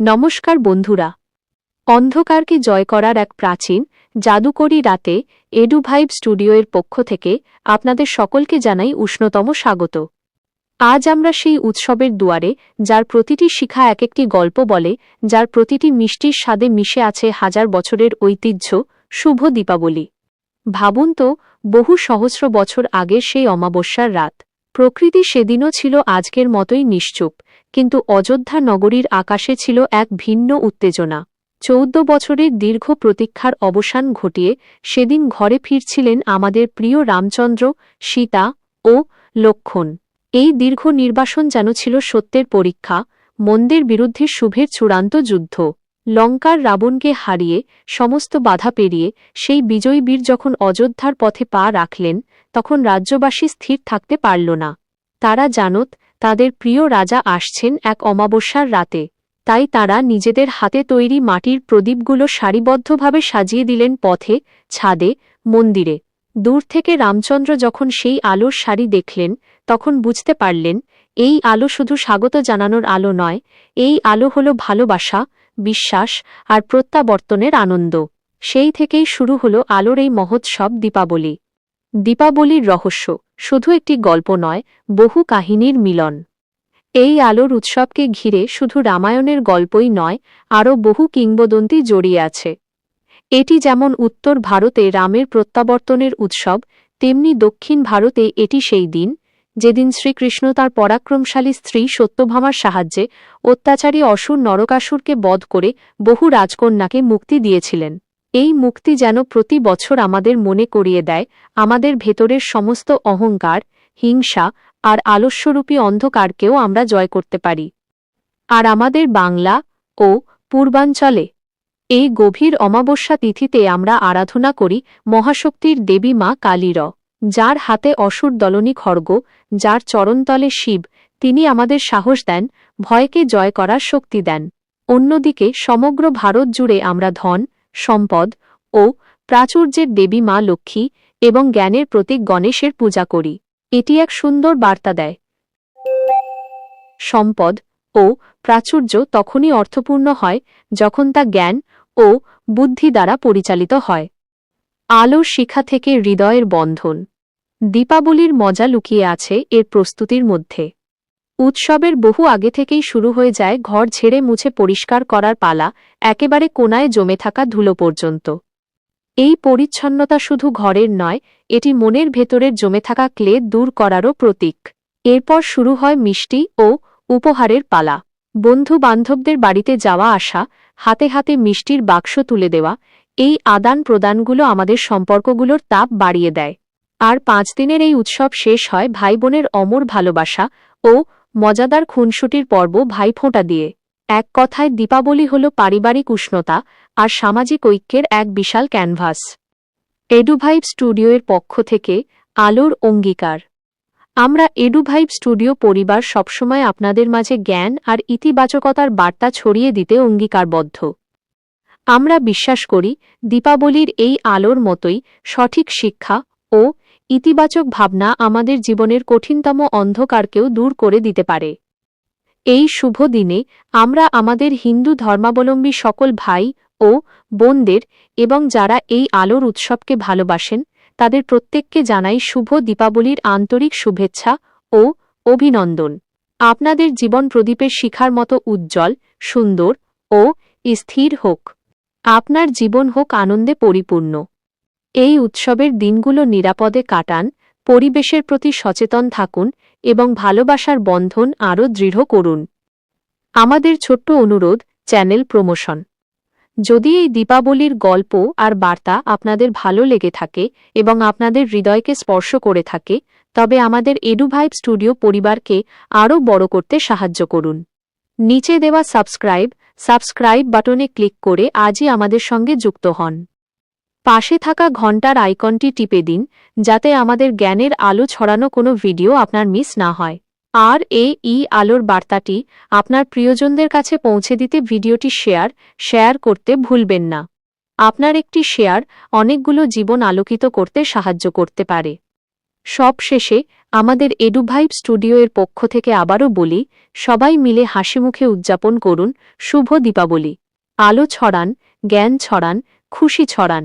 নমস্কার বন্ধুরা। অন্ধকারকে জয় করার এক প্রাচীন, জাদুকরী রাতে এডুভাইব স্টুডিওয়ের পক্ষ থেকে আপনাদের সকলকে জানাই উষ্ণতম স্বাগত। আজ আমরা সেই উৎসবের দুয়ারে, যার প্রতিটি শিখা এক একটি গল্প বলে, যার প্রতিটি মিষ্টির স্বাদে মিশে আছে হাজার বছরের ঐতিহ্য, শুভ দীপাবলি। ভাবুন তো, বহু সহস্র বছর আগের সেই অমাবস্যার রাত। প্রকৃতি সেদিনও ছিল আজকের মতোই নিশ্চুপ, কিন্তু অযোধ্যা নগরীর আকাশে ছিল এক ভিন্ন উত্তেজনা। চৌদ্দ বছরের দীর্ঘ প্রতীক্ষার অবসান ঘটিয়ে সেদিন ঘরে ফিরছিলেন আমাদের প্রিয় রামচন্দ্র, সীতা ও লক্ষণ। এই দীর্ঘ নির্বাসন যেন ছিল সত্যের পরীক্ষা, মন্দের বিরুদ্ধে শুভের চূড়ান্ত যুদ্ধ। লঙ্কার রাবণকে হারিয়ে সমস্ত বাধা পেরিয়ে সেই বিজয়ী বীর যখন অযোধ্যার পথে পা রাখলেন, তখন রাজ্যবাসী স্থির থাকতে পারল না। তারা জানত, তাদের প্রিয় রাজা আসছেন এক অমাবস্যার রাতে। তাই তারা নিজেদের হাতে তৈরি মাটির প্রদীপগুলো সারিবদ্ধভাবে সাজিয়ে দিলেন পথে, ছাদে, মন্দিরে। দূর থেকে রামচন্দ্র যখন সেই আলোর সারি দেখলেন, তখন বুঝতে পারলেন, এই আলো শুধু স্বাগত জানানোর আলো নয়, এই আলো হল ভালোবাসা বিশ্বাস আর প্রত্যাবর্তনের আনন্দ। সেই থেকেই শুরু হল আলোর এই মহোৎসব দীপাবলি। দীপাবলির রহস্য শুধু একটি গল্প নয়, বহু কাহিনীর মিলন। এই আলোর উৎসবকে ঘিরে শুধু রামায়ণের গল্পই নয়, আরও বহু কিংবদন্তি জড়িয়ে আছে। এটি যেমন উত্তর ভারতে রামের প্রত্যাবর্তনের উৎসব, তেমনি দক্ষিণ ভারতে এটি সেই দিন যেদিন শ্রীকৃষ্ণ তার পরাক্রমশালী স্ত্রী সত্যভামার সাহায্যে অত্যাচারী অসুর নরকাসুরকে বধ করে বহু রাজকন্যাকে মুক্তি দিয়েছিলেন। এই মুক্তি যেন প্রতি বছর আমাদের মনে করিয়ে দেয়, আমাদের ভেতরের সমস্ত অহংকার, হিংসা আর আলস্যরূপী অন্ধকারকেও আমরা জয় করতে পারি। আর আমাদের বাংলা ও পূর্বাঞ্চলে এই গভীর অমাবস্যা তিথিতে আমরা আরাধনা করি মহাশক্তির দেবী মা কালীর। যার হাতে অসুর দলনী খড়গ, যার চরণতলে শিব, তিনি আমাদের সাহস দেন, ভয়কে জয় করার শক্তি দেন। অন্যদিকে সমগ্র ভারত জুড়ে আমরা ধন, সম্পদ ও প্রাচুর্যের দেবী মা লক্ষ্মী এবং জ্ঞানের প্রতীক গণেশের পূজা করি। এটি এক সুন্দর বার্তা দেয়। সম্পদ ও প্রাচুর্য তখনই অর্থপূর্ণ হয় যখন তা জ্ঞান ও বুদ্ধি দ্বারা পরিচালিত হয়। আলোর শিখা থেকে হৃদয়ের বন্ধন। দীপাবলির মজা লুকিয়ে আছে এর প্রস্তুতির মধ্যে। উৎসবের বহু আগে থেকেই শুরু হয়ে যায় ঘর ঝেড়ে মুছে পরিষ্কার করার পালা, একেবারে কোনায় জমে থাকা ধুলো পর্যন্ত। এই পরিচ্ছন্নতা শুধু ঘরের নয়, এটি মনের ভেতরের জমে থাকা ক্লে দূর করারও প্রতীক। এরপর শুরু হয় মিষ্টি ও উপহারের পালা। বন্ধু বান্ধবদের বাড়িতে যাওয়া আসা, হাতে হাতে মিষ্টির বাক্স তুলে দেওয়া, এই আদান প্রদানগুলো আমাদের সম্পর্কগুলোর তাপ বাড়িয়ে দেয়। আর পাঁচ দিনের এই উৎসব শেষ হয় ভাই বোনের অমর ভালোবাসা ও মজাদার খুনসুটির পর্ব ভাইফোঁটা দিয়ে। এক কথায় দীপাবলি হল পারিবারিক উষ্ণতা আর সামাজিক ঐক্যের এক বিশাল ক্যানভাস। এডুভাইব স্টুডিওয়ের পক্ষ থেকে আলোর অঙ্গীকার। আমরা এডুভাইব স্টুডিও পরিবার সবসময় আপনাদের মাঝে জ্ঞান আর ইতিবাচকতার বার্তা ছড়িয়ে দিতে অঙ্গীকারবদ্ধ। আমরা বিশ্বাস করি দীপাবলির এই আলোর মতোই সঠিক শিক্ষা ও ইতিবাচক ভাবনা আমাদের জীবনের কঠিনতম অন্ধকারকেও দূর করে দিতে পারে। এই শুভ দিনে আমরা আমাদের হিন্দু ধর্মাবলম্বী সকল ভাই ও বোনদের এবং যারা এই আলোর উৎসবকে ভালোবাসেন, তাদের প্রত্যেককে জানাই শুভ দীপাবলির আন্তরিক শুভেচ্ছা ও অভিনন্দন। আপনাদের জীবন প্রদীপের শিখার মতো উজ্জ্বল, সুন্দর ও স্থির হোক। আপনার জীবন হোক আনন্দে পরিপূর্ণ। এই উৎসবের দিনগুলো নিরাপদে কাটান, পরিবেশের প্রতি সচেতন থাকুন এবং ভালোবাসার বন্ধন আরও দৃঢ় করুন। আমাদের ছোট্ট অনুরোধ, চ্যানেল প্রমোশন। যদি এই দীপাবলির গল্প আর বার্তা আপনাদের ভালো লেগে থাকে এবং আপনাদের হৃদয়কে স্পর্শ করে থাকে, তবে আমাদের এডুভাইব স্টুডিও পরিবারকে আরও বড় করতে সাহায্য করুন। নিচে দেওয়া সাবস্ক্রাইব সাবস্ক্রাইব বাটনে ক্লিক করে আজই আমাদের সঙ্গে যুক্ত হন। পাশে থাকা ঘণ্টার আইকনটি টিপে দিন, যাতে আমাদের জ্ঞানের আলো ছড়ানো কোনো ভিডিও আপনার মিস না হয়। আর এ ই আলোর বার্তাটি আপনার প্রিয়জনদের কাছে পৌঁছে দিতে ভিডিওটি শেয়ার শেয়ার করতে ভুলবেন না। আপনার একটি শেয়ার অনেকগুলো জীবন আলোকিত করতে সাহায্য করতে পারে। সব শেষে আমাদের এডুভাইব স্টুডিওয়ের পক্ষ থেকে আবারও বলি, সবাই মিলে হাসিমুখে উদযাপন করুন। শুভ দীপাবলি। আলো ছড়ান, জ্ঞান ছড়ান, খুশি ছড়ান।